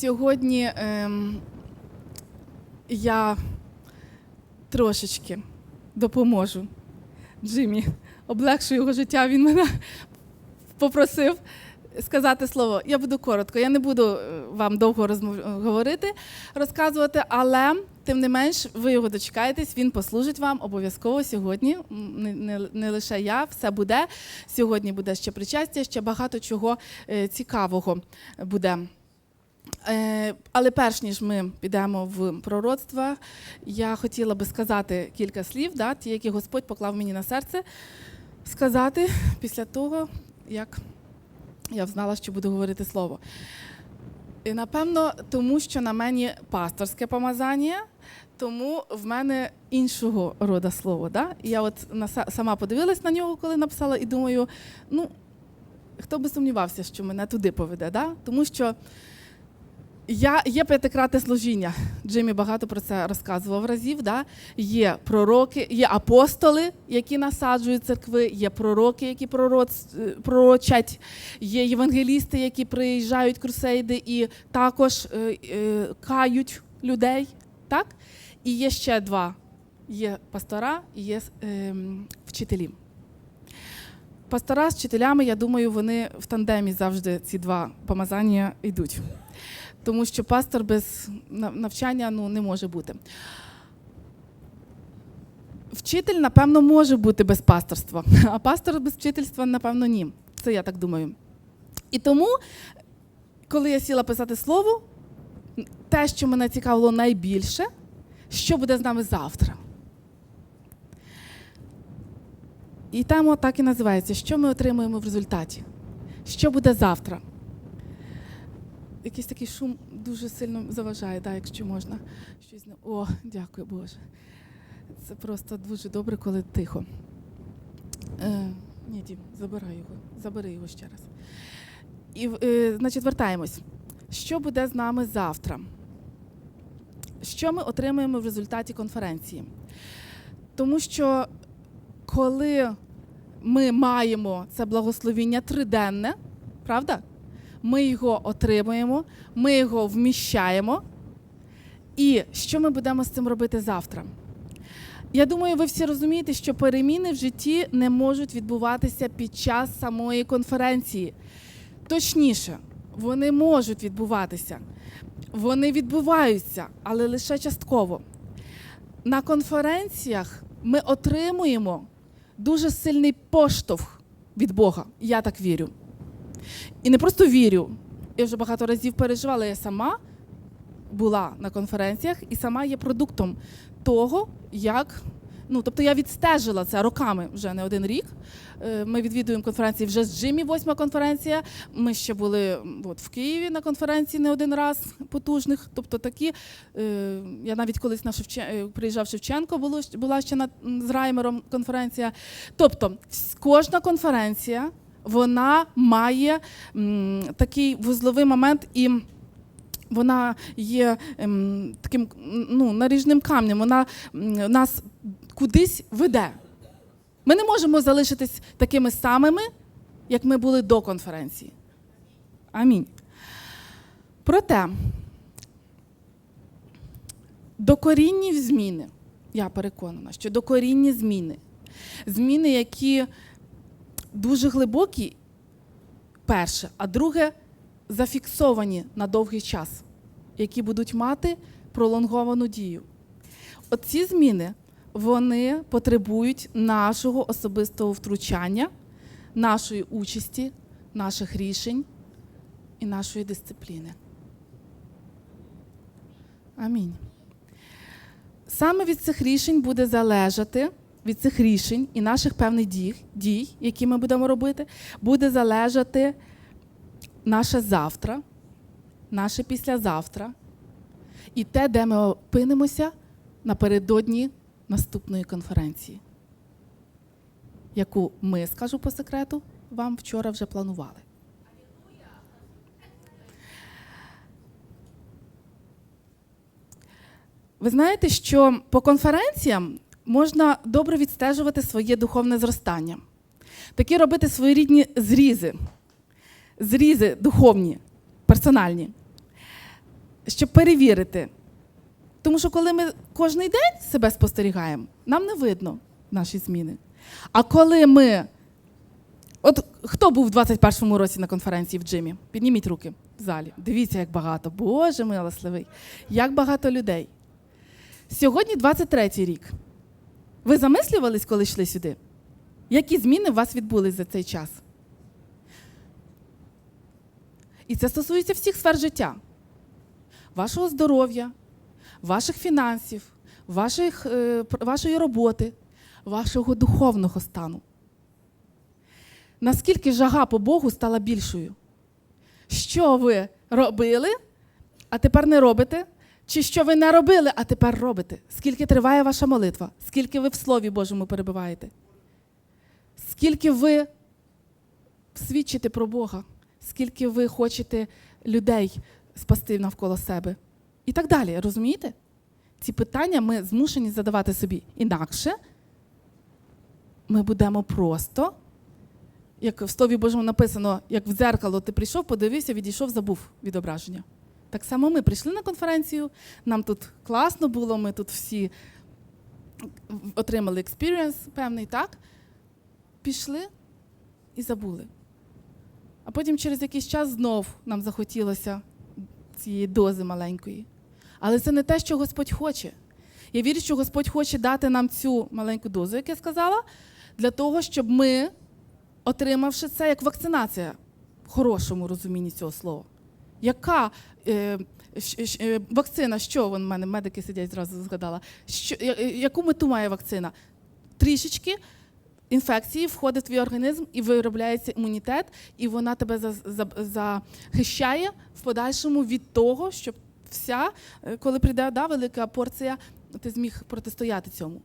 Сьогодні ем, я трошечки допоможу Джиммі, облегшу його життя. Він мене попросив сказати слово. Я буду коротко. Я не буду е, вам довго розмов... говорити, розказувати, але тим не менш, ви його дочекаєтесь, він послужить вам обов'язково сьогодні. Не, не, не лише я, все буде. Сьогодні буде ще причастя, ще багато чого е, цікавого буде. Е, Але перш ніж ми підемо в пророцтво, я хотіла би сказати кілька слів, да, ті, які Господь поклав мені на серце, сказати після того, як я знала, що буду говорити слово. І напевно, тому що на мені пасторське помазання, тому в мене іншого роду слово. Да? Я от сама подивилась на нього, коли написала, і думаю, ну, хто би сумнівався, що мене туди поведе, да? тому що я, є п'ятикратне служіння. Джиммі багато про це розказував разів. Да? Є пророки, є апостоли, які насаджують церкви, є пророки, які е, пророчать, є євангелісти, які приїжджають крусейди і також е, е, кають людей. Так? І є ще два: є пастора і є е, вчителі. Пастора з вчителями, я думаю, вони в тандемі завжди ці два помазання йдуть тому що пастор без навчання ну, не може бути. Вчитель, напевно, може бути без пасторства, а пастор без вчительства, напевно, ні. Це я так думаю. І тому, коли я сіла писати слово, те, що мене цікавило найбільше, що буде з нами завтра. І тема так і називається: Що ми отримуємо в результаті? Що буде завтра? Якийсь такий шум дуже сильно заважає, да, якщо можна щось. не... О, дякую Боже. Це просто дуже добре, коли тихо. Е, Ні, Дім, забирай його, забери його ще раз. І, е, значить, вертаємось. Що буде з нами завтра? Що ми отримаємо в результаті конференції? Тому що коли ми маємо це благословіння триденне, правда? Ми його отримуємо, ми його вміщаємо. І що ми будемо з цим робити завтра? Я думаю, ви всі розумієте, що переміни в житті не можуть відбуватися під час самої конференції. Точніше, вони можуть відбуватися, вони відбуваються, але лише частково. На конференціях ми отримуємо дуже сильний поштовх від Бога. Я так вірю. І не просто вірю. Я вже багато разів переживала, я сама була на конференціях і сама є продуктом того, як. Ну, тобто я відстежила це роками вже не один рік. Е, ми відвідуємо конференції вже з Джимі, восьма конференція. Ми ще були от, в Києві на конференції не один раз потужних. Тобто такі. Е, я навіть колись на Шевчен... Е, приїжджав Шевченко, була ще на, з Раймером конференція. Тобто, кожна конференція вона має такий вузловий момент і. Вона є ем, таким ну, наріжним камнем, вона нас кудись веде. Ми не можемо залишитись такими самими, як ми були до конференції. Амінь. Проте докорінні зміни, я переконана, що докорінні зміни, зміни, які дуже глибокі, перше, а друге зафіксовані на довгий час, які будуть мати пролонговану дію. Оці зміни вони потребують нашого особистого втручання, нашої участі, наших рішень і нашої дисципліни. Амінь. Саме від цих рішень буде залежати від цих рішень і наших певних дій, дій, які ми будемо робити, буде залежати наше завтра, наше післязавтра і те, де ми опинимося напередодні наступної конференції, яку ми, скажу по секрету, вам вчора вже планували. Ви знаєте, що по конференціям можна добре відстежувати своє духовне зростання. Такі робити своєрідні зрізи, зрізи духовні, персональні. щоб перевірити. Тому що коли ми кожен день себе спостерігаємо, нам не видно наші зміни. А коли ми. От хто був у 21-му році на конференції в Джимі? Підніміть руки в залі. Дивіться, як багато. Боже милосливий, як багато людей. Сьогодні 23-й рік. Ви замислювались, коли йшли сюди? Які зміни у вас відбулись за цей час? І це стосується всіх сфер життя: вашого здоров'я, ваших фінансів, ваших, е, вашої роботи, вашого духовного стану. Наскільки жага по Богу стала більшою? Що ви робили, а тепер не робите? Чи що ви не робили, а тепер робите? Скільки триває ваша молитва? Скільки ви в Слові Божому перебуваєте? Скільки ви свідчите про Бога? Скільки ви хочете людей спасти навколо себе? І так далі. Розумієте? Ці питання ми змушені задавати собі. Інакше ми будемо просто, як в Слові Божому написано, як в дзеркало ти прийшов, подивився, відійшов, забув відображення. Так само ми прийшли на конференцію, нам тут класно було, ми тут всі отримали експірієнс певний, так? Пішли і забули. А потім через якийсь час знов нам захотілося цієї дози маленької. Але це не те, що Господь хоче. Я вірю, що Господь хоче дати нам цю маленьку дозу, як я сказала, для того, щоб ми, отримавши це як вакцинація в хорошому розумінні цього слова. Яка е, е, вакцина, що вон в мене медики сидять, зразу згадала. Що, я- е, яку мету має вакцина? Трішечки інфекції входить в твій організм і виробляється імунітет, і вона тебе за- за- захищає в подальшому від того, щоб вся, е, коли прийде да, велика порція, ти зміг протистояти цьому.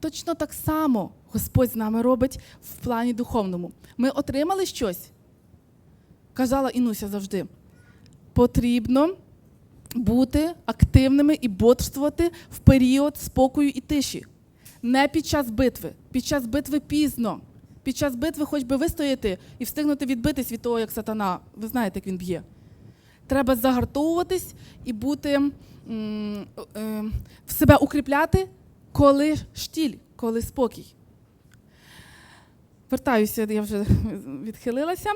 Точно так само Господь з нами робить в плані духовному. Ми отримали щось. Казала Інуся завжди. Потрібно бути активними і бодрствувати в період спокою і тиші. Не під час битви. Під час битви пізно. Під час битви хоч би вистояти і встигнути відбитись від того, як сатана. Ви знаєте, як він б'є. Треба загартовуватись і бути е, в себе укріпляти, коли штіль, коли спокій. Вертаюся, я вже відхилилася.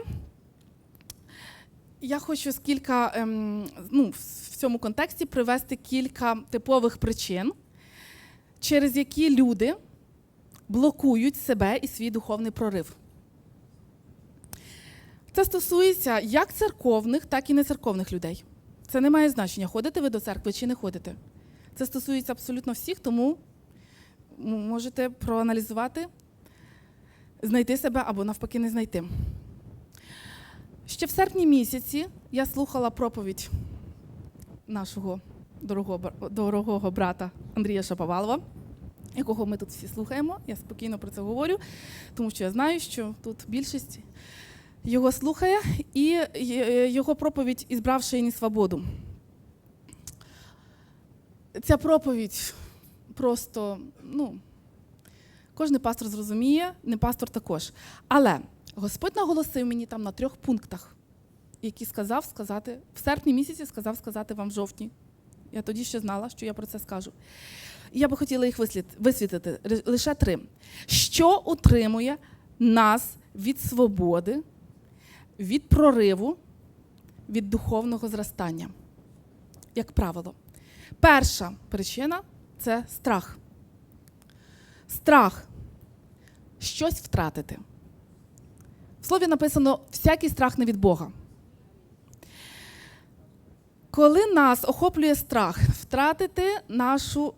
Я хочу з кілька, ем, ну, в цьому контексті привести кілька типових причин, через які люди блокують себе і свій духовний прорив. Це стосується як церковних, так і нецерковних людей. Це не має значення, ходите ви до церкви чи не ходите. Це стосується абсолютно всіх, тому можете проаналізувати, знайти себе або навпаки не знайти. Ще в серпні місяці я слухала проповідь нашого дорогого, брата Андрія Шаповалова, якого ми тут всі слухаємо. Я спокійно про це говорю, тому що я знаю, що тут більшість його слухає, і е, його проповідь «Ізбрав шейні свободу». Ця проповідь просто, ну, кожен пастор зрозуміє, не пастор також. Але Господь наголосив мені там на трьох пунктах, які сказав сказати в серпні місяці, сказав сказати вам в жовтні. Я тоді ще знала, що я про це скажу. Я би хотіла їх висвітлити лише три. Що утримує нас від свободи, від прориву, від духовного зростання? Як правило, перша причина це страх. Страх щось втратити. Слові написано всякий страх не від Бога. Коли нас охоплює страх втратити нашу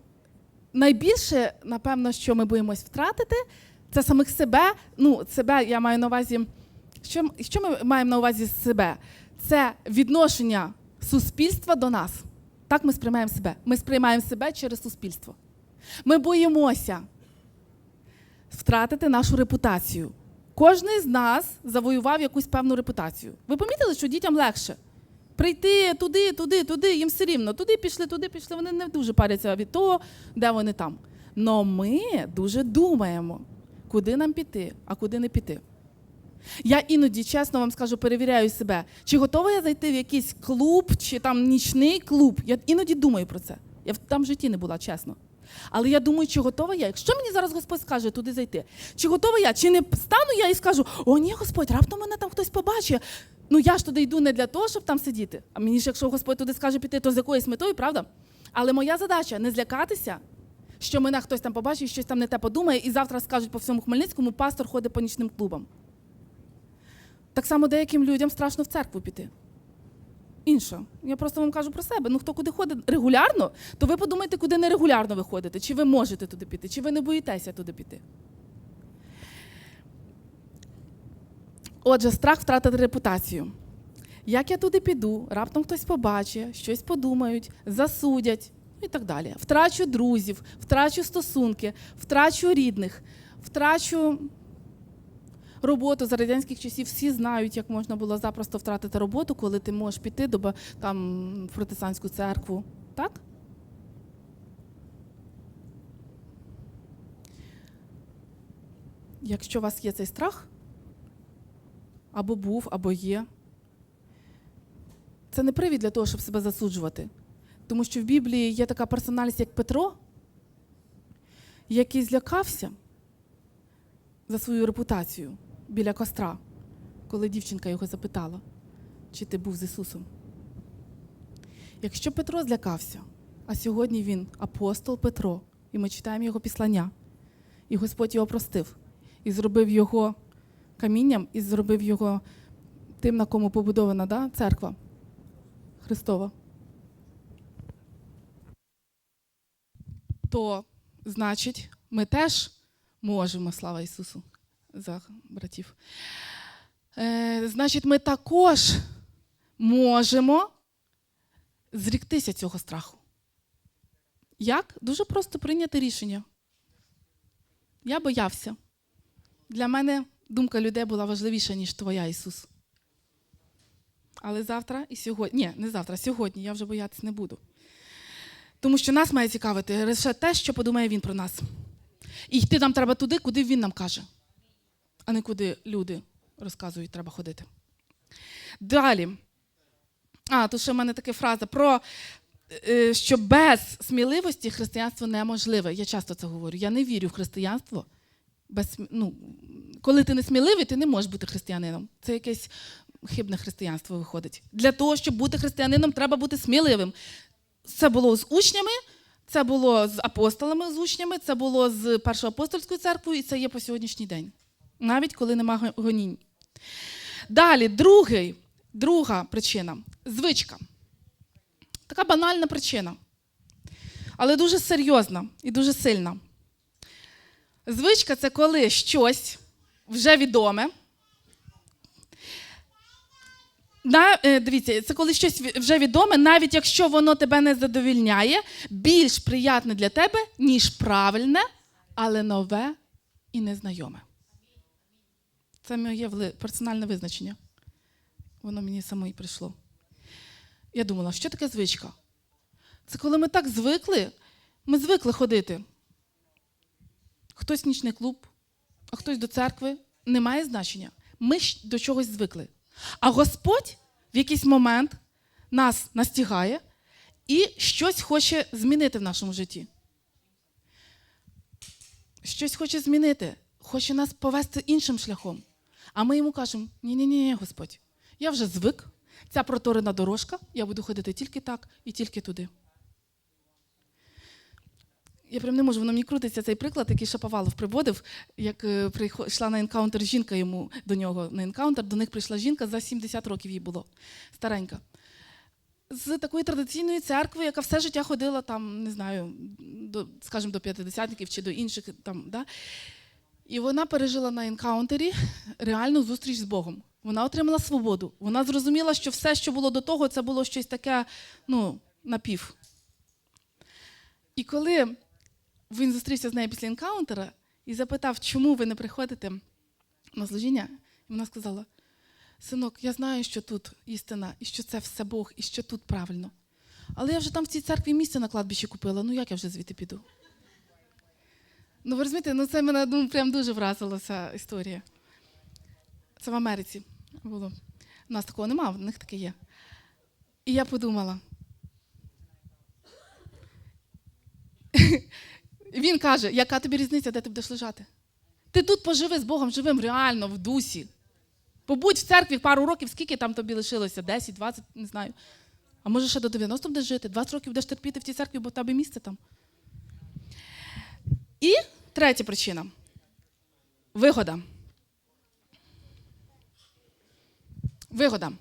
найбільше, напевно, що ми боїмось втратити, це самих себе. Ну, себе я маю на увазі. Що, що ми маємо на увазі себе? Це відношення суспільства до нас. Так ми сприймаємо себе. Ми сприймаємо себе через суспільство. Ми боїмося втратити нашу репутацію. Кожний з нас завоював якусь певну репутацію. Ви помітили, що дітям легше прийти туди, туди, туди, їм все рівно. Туди пішли, туди пішли. Вони не дуже паряться від того, де вони там. Но ми дуже думаємо, куди нам піти, а куди не піти. Я іноді, чесно вам скажу, перевіряю себе, чи готова я зайти в якийсь клуб, чи там нічний клуб. Я іноді думаю про це. Я там в житті не була, чесно. Але я думаю, чи готова я? Якщо мені зараз Господь скаже туди зайти, чи готова я? Чи не стану я і скажу, о, ні, Господь, раптом мене там хтось побачить. Ну я ж туди йду не для того, щоб там сидіти. А мені ж, якщо Господь туди скаже піти, то з якоюсь метою, правда? Але моя задача не злякатися, що мене хтось там побачить, щось там не те подумає, і завтра скажуть по всьому Хмельницькому, пастор ходить по нічним клубам. Так само деяким людям страшно в церкву піти. Інше. Я просто вам кажу про себе. Ну хто куди ходить регулярно, то ви подумайте, куди нерегулярно ви ходите, чи ви можете туди піти, чи ви не боїтеся туди піти. Отже, страх втратити репутацію. Як я туди піду, раптом хтось побачить, щось подумають, засудять і так далі. Втрачу друзів, втрачу стосунки, втрачу рідних, втрачу роботу за радянських часів. Всі знають, як можна було запросто втратити роботу, коли ти можеш піти до там, в протестантську церкву. Так? Якщо у вас є цей страх, або був, або є, це не привід для того, щоб себе засуджувати. Тому що в Біблії є така персональність, як Петро, який злякався за свою репутацію біля костра, коли дівчинка його запитала, чи ти був з Ісусом. Якщо Петро злякався, а сьогодні він апостол Петро, і ми читаємо його післання, і Господь його простив, і зробив його камінням, і зробив його тим, на кому побудована да, церква Христова. То, значить, ми теж можемо, слава Ісусу, за братів. Е, значить, ми також можемо зріктися цього страху. Як? Дуже просто прийняти рішення. Я боявся. Для мене думка людей була важливіша, ніж твоя, Ісус. Але завтра і сьогодні, ні, не завтра, сьогодні я вже боятися не буду. Тому що нас має цікавити лише те, що подумає Він про нас. І йти нам треба туди, куди він нам каже, а не куди люди розказують, треба ходити. Далі. А, тут ще в мене така фраза про е, що без сміливості християнство неможливе. Я часто це говорю. Я не вірю в християнство. Без, ну, коли ти не сміливий, ти не можеш бути християнином. Це якесь хибне християнство виходить. Для того, щоб бути християнином, треба бути сміливим. Це було з учнями, це було з апостолами, з учнями, це було з першою апостольською церквою, і це є по сьогоднішній день. Навіть коли нема гонінь. Далі, другий, друга причина звичка. Така банальна причина, але дуже серйозна і дуже сильна. Звичка це коли щось вже відоме. На, е, дивіться, це коли щось вже відоме, навіть якщо воно тебе не задовільняє, більш приятне для тебе, ніж правильне, але нове і незнайоме. Це моє персональне визначення. Воно мені самої прийшло. Я думала, що таке звичка? Це коли ми так звикли, ми звикли ходити. Хтось в нічний клуб, а хтось до церкви. Не має значення. Ми ж до чогось звикли. А Господь в якийсь момент нас настигає і щось хоче змінити в нашому житті. Щось хоче змінити, хоче нас повести іншим шляхом. А ми йому кажемо: ні-ні, ні, Господь, я вже звик, ця проторена дорожка, я буду ходити тільки так і тільки туди. Я прям не можу, воно мені крутиться цей приклад, який Шаповалов приводив, як е, прийхо- йшла на енкаунтер жінка йому до нього на енкаунтер, до них прийшла жінка, за 70 років їй було, старенька. З такої традиційної церкви, яка все життя ходила там, не знаю, до, скажімо, до п'ятидесятників чи до інших там, да? І вона пережила на енкаунтері реальну зустріч з Богом. Вона отримала свободу. Вона зрозуміла, що все, що було до того, це було щось таке, ну, напів. І коли він зустрівся з нею після енкаунтера і запитав, чому ви не приходите на служіння, вона сказала: Синок, я знаю, що тут істина, і що це все Бог, і що тут правильно. Але я вже там в цій церкві місце на кладбищі купила, ну як я вже звідти піду? Ну, ви розумієте, ну це мене ну, прям дуже вразила ця історія. Це в Америці було. У нас такого нема, в них таке є. І я подумала. Він каже, яка тобі різниця, де ти будеш лежати? Ти тут поживи з Богом живим, реально, в дусі. Побудь в церкві пару років, скільки там тобі лишилося? 10, 20, не знаю. А може ще до 90 будеш жити, 20 років будеш терпіти в цій церкві, бо в тебе місце там. І третя причина вигода. Вигода.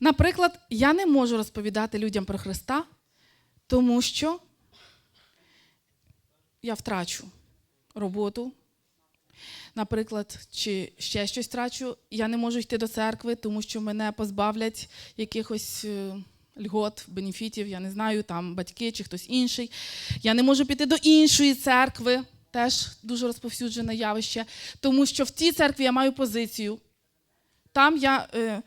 Наприклад, я не можу розповідати людям про Христа, тому що я втрачу роботу, наприклад, чи ще щось втрачу. Я не можу йти до церкви, тому що мене позбавлять якихось е, льгот, бенефітів, я не знаю, там батьки чи хтось інший. Я не можу піти до іншої церкви, теж дуже розповсюджене явище, тому що в тій церкві я маю позицію. Там я е,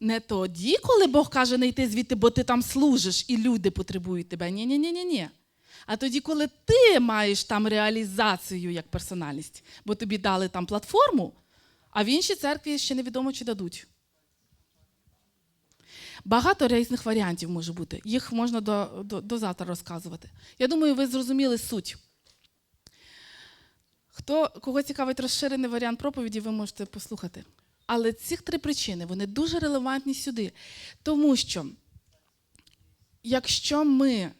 не тоді, коли Бог каже не йти звідти, бо ти там служиш і люди потребують тебе. Ні, ні, ні, ні, ні. А тоді, коли ти маєш там реалізацію як персональність, бо тобі дали там платформу, а в іншій церкві ще невідомо, чи дадуть. Багато різних варіантів може бути. Їх можна до, до, до завтра розказувати. Я думаю, ви зрозуміли суть. Хто, кого цікавить розширений варіант проповіді, ви можете послухати. Але ці три причини вони дуже релевантні сюди. Тому що, якщо ми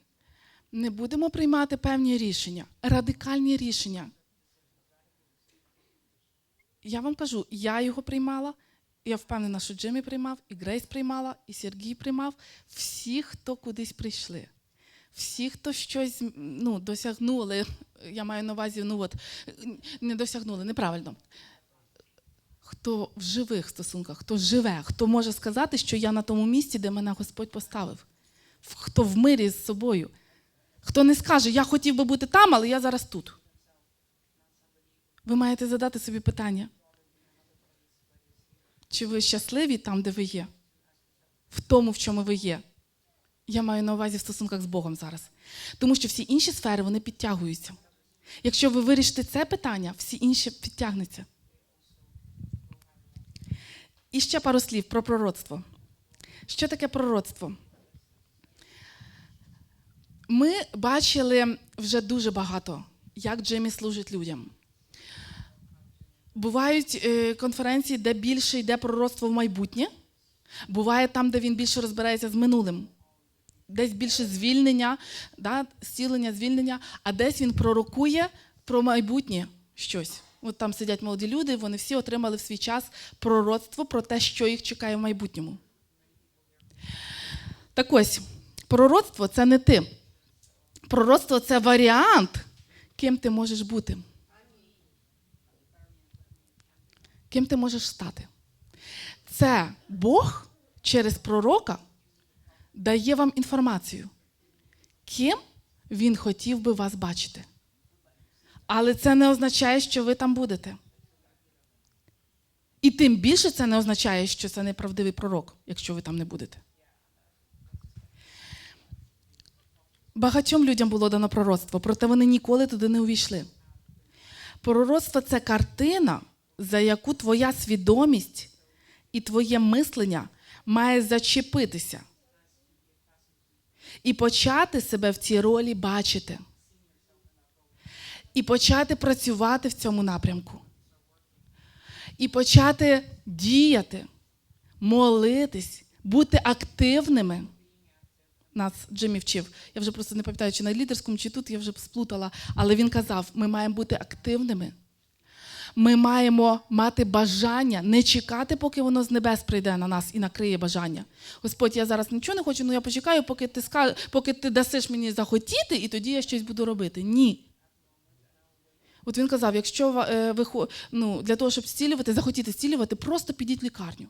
не будемо приймати певні рішення, радикальні рішення, я вам кажу, я його приймала, я впевнена, що Джиммі приймав, і Грейс приймала, і Сергій приймав. Всі, хто кудись прийшли, всі, хто щось ну, досягнули, я маю на увазі, ну от, не досягнули, неправильно. Хто в живих стосунках, хто живе, хто може сказати, що я на тому місці, де мене Господь поставив, хто в мирі з собою, хто не скаже, я хотів би бути там, але я зараз тут. Ви маєте задати собі питання. Чи ви щасливі там, де ви є? В тому, в чому ви є. Я маю на увазі в стосунках з Богом зараз. Тому що всі інші сфери вони підтягуються. Якщо ви вирішите це питання, всі інші підтягнуться. І ще пару слів про пророцтво. Що таке пророцтво? Ми бачили вже дуже багато, як Джиммі служить людям. Бувають е, конференції, де більше йде пророцтво в майбутнє. Буває там, де він більше розбирається з минулим. Десь більше звільнення, да, зцілення, звільнення, а десь він пророкує про майбутнє щось. От там сидять молоді люди, вони всі отримали в свій час пророцтво про те, що їх чекає в майбутньому. Так ось, пророцтво це не ти. Пророцтво це варіант, ким ти можеш бути. Ким ти можеш стати? Це Бог через пророка дає вам інформацію, ким він хотів би вас бачити. Але це не означає, що ви там будете. І тим більше це не означає, що це неправдивий пророк, якщо ви там не будете. Багатьом людям було дано пророцтво, проте вони ніколи туди не увійшли. Пророцтво це картина, за яку твоя свідомість і твоє мислення має зачепитися і почати себе в цій ролі бачити. І почати працювати в цьому напрямку. І почати діяти, молитись, бути активними. Нас Джиммі вчив. Я вже просто не пам'ятаю, чи на лідерському, чи тут я вже сплутала. Але він казав: ми маємо бути активними. Ми маємо мати бажання, не чекати, поки воно з небес прийде на нас і накриє бажання. Господь, я зараз нічого не хочу, але я почекаю, поки ти скаж... поки ти дасиш мені захотіти, і тоді я щось буду робити. Ні. От він казав: якщо е, ви ну, для того, щоб зцілювати, захотіти зцілювати, просто підіть в лікарню.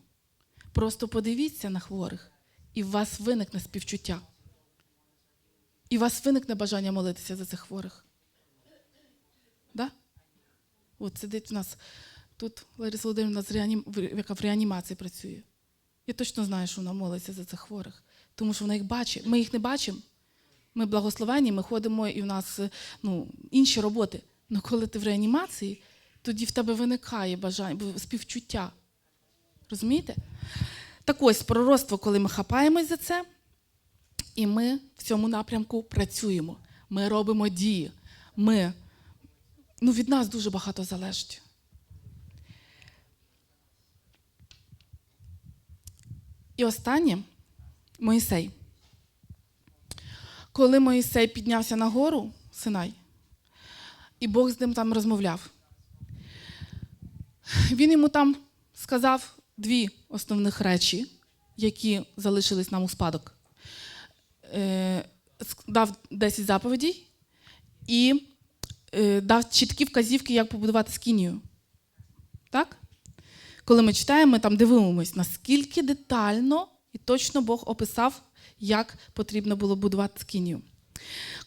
Просто подивіться на хворих, і в вас виникне співчуття. І у вас виникне бажання молитися за цих хворих. Да? От сидить в нас тут Лариса Володимирівна, яка в реанімації працює. Я точно знаю, що вона молиться за цих хворих, тому що вона їх бачить. Ми їх не бачимо. Ми благословені, ми ходимо, і в нас ну, інші роботи. Але коли ти в реанімації, тоді в тебе виникає бажання, співчуття. Розумієте? Так ось пророцтво, коли ми хапаємось за це, і ми в цьому напрямку працюємо. Ми робимо дії. Ми, ну, від нас дуже багато залежить. І останнє Моїсей. Коли Моїсей піднявся на гору Синай, і Бог з ним там розмовляв, він йому там сказав дві основних речі, які залишились нам у спадок. Е, дав 10 заповідей і дав чіткі вказівки, як побудувати скинію. Так? Коли ми читаємо, ми там дивимося, наскільки детально і точно Бог описав, як потрібно було будувати скинію.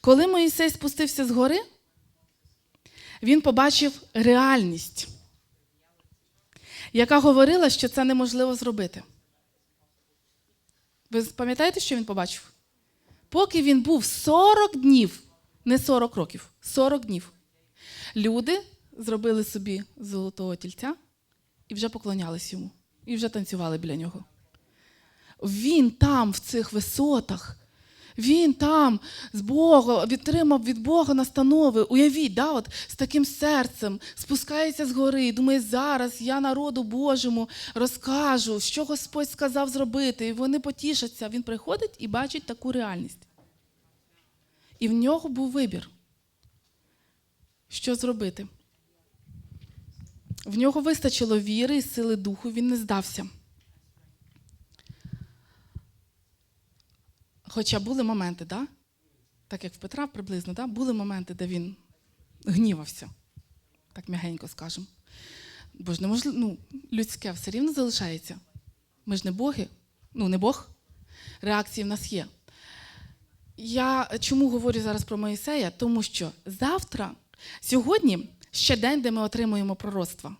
Коли Моїсей спустився з гори, він побачив реальність, яка говорила, що це неможливо зробити. Ви пам'ятаєте, що він побачив? Поки він був 40 днів, не 40 років, 40 днів, люди зробили собі золотого тільця і вже поклонялись йому, і вже танцювали біля нього. Він там, в цих висотах, він там з Бога відтримав від Бога настанови. Уявіть, да, от, з таким серцем спускається з гори і думає, зараз я народу Божому розкажу, що Господь сказав зробити, і вони потішаться. Він приходить і бачить таку реальність. І в нього був вибір, що зробити. В нього вистачило віри і сили духу, він не здався. Хоча були моменти, да? так як в Петра приблизно, да? були моменти, де він гнівався, так м'ягенько скажемо. Бо ж неможливо, ну, людське все рівно залишається. Ми ж не боги, ну не Бог. Реакції в нас є. Я чому говорю зараз про Моїсея? Тому що завтра, сьогодні ще день, де ми отримуємо пророцтва.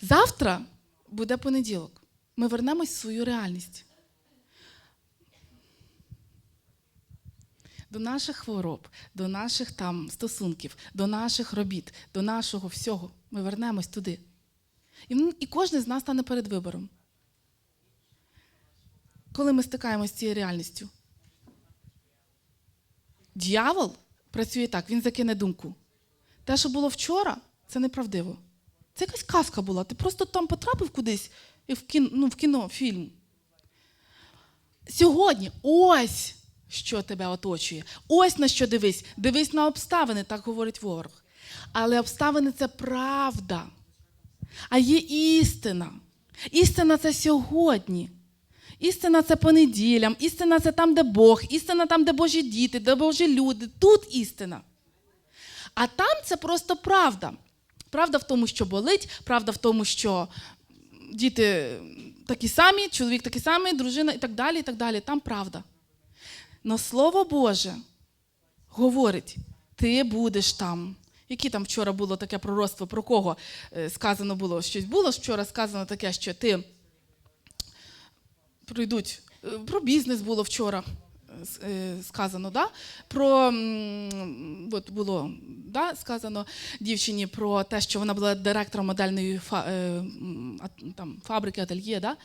Завтра буде понеділок. Ми вернемось в свою реальність. До наших хвороб, до наших там стосунків, до наших робіт, до нашого всього. Ми вернемось туди. І, і кожен з нас стане перед вибором. Коли ми стикаємося з цією реальністю. Дьявол працює так, він закине думку. Те, що було вчора, це неправдиво. Це якась казка була. Ти просто там потрапив кудись і в кіно, ну, в кіно, фільм. Сьогодні ось що тебе оточує. Ось на що дивись. Дивись на обставини, так говорить ворог. Але обставини це правда. А є істина. Істина це сьогодні. Істина це по неділям, істина це там, де Бог, істина там, де Божі діти, де Божі люди. Тут істина. А там це просто правда. Правда в тому, що болить, правда в тому, що діти такі самі, чоловік такий самий, дружина і так далі. і так далі. Там правда. Но Слово Боже говорить, ти будеш там. Які там вчора було таке пророцтво, про кого е, сказано було щось було вчора сказано таке, що ти пройдуть. е, Про бізнес було вчора е, е, сказано, да? про от було да, сказано дівчині про те, що вона була директором модельної фа, там, фабрики, ательє. Да?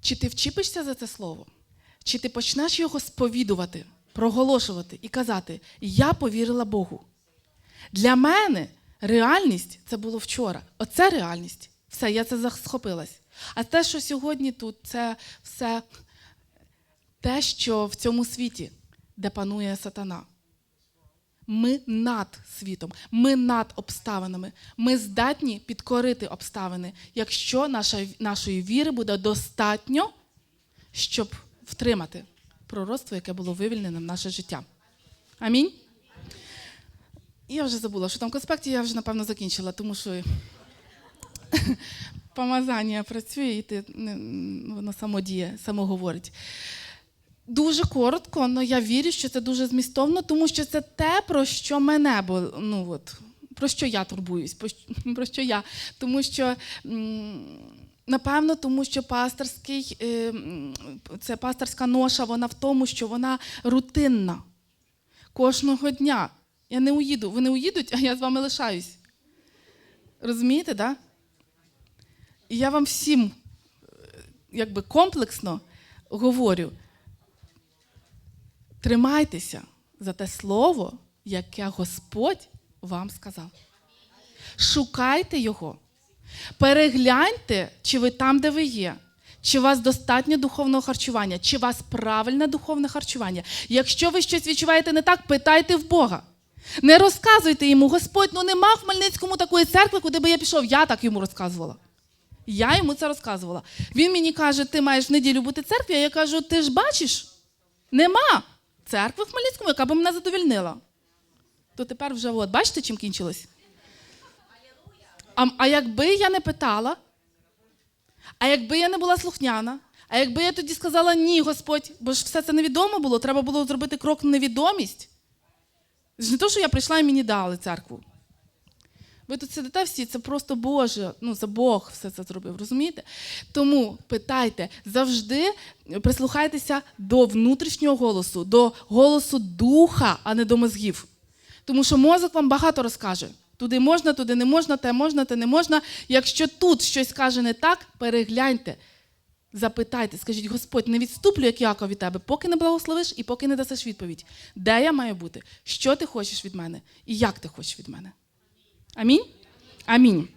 Чи ти вчіпишся за це слово? Чи ти почнеш його сповідувати, проголошувати і казати: Я повірила Богу. Для мене реальність це було вчора. Оце реальність. Все, я це захопилась. А те, що сьогодні тут, це все те, що в цьому світі, де панує сатана. Ми над світом, ми над обставинами. Ми здатні підкорити обставини, якщо наша, нашої віри буде достатньо, щоб втримати пророцтво, яке було вивільнене в наше життя. Амінь. Я вже забула, що там конспекті я вже, напевно, закінчила, тому що помазання працює, і ти, воно само діє, само говорить. Дуже коротко, але я вірю, що це дуже змістовно, тому що це те, про що мене, бо ну от про що я турбуюсь, про що- я. Тому що напевно, тому що пасторський, е, це пасторська ноша, вона в тому, що вона рутинна. Кожного дня. Я не уїду. Вони уїдуть, а я з вами лишаюсь. Розумієте, да? І я вам всім е, якби комплексно говорю: тримайтеся за те слово, яке Господь вам сказав. Шукайте його. Перегляньте, чи ви там, де ви є. Чи у вас достатньо духовного харчування, чи у вас правильне духовне харчування. Якщо ви щось відчуваєте не так, питайте в Бога. Не розказуйте йому, Господь, ну нема в Хмельницькому такої церкви, куди би я пішов. Я так йому розказувала. Я йому це розказувала. Він мені каже, ти маєш в неділю бути в церкві, а я кажу, ти ж бачиш, нема церкви в Хмельницькому, яка б мене задовільнила. То тепер вже от, бачите, чим кінчилось? А, а якби я не питала, а якби я не була слухняна, а якби я тоді сказала ні, Господь, бо ж все це невідомо було, треба було зробити крок на невідомість. Не то, що я прийшла і мені дали церкву. Ви тут сидите всі, це просто Боже, ну це Бог все це зробив, розумієте? Тому питайте, завжди прислухайтеся до внутрішнього голосу, до голосу духа, а не до мозгів. Тому що мозок вам багато розкаже. Туди можна, туди не можна, те можна, те не можна. Якщо тут щось каже не так, перегляньте, запитайте, скажіть, Господь, не відступлю, як Яков від тебе, поки не благословиш і поки не дасиш відповідь. Де я маю бути? Що ти хочеш від мене? І як ти хочеш від мене? Амінь? Амінь.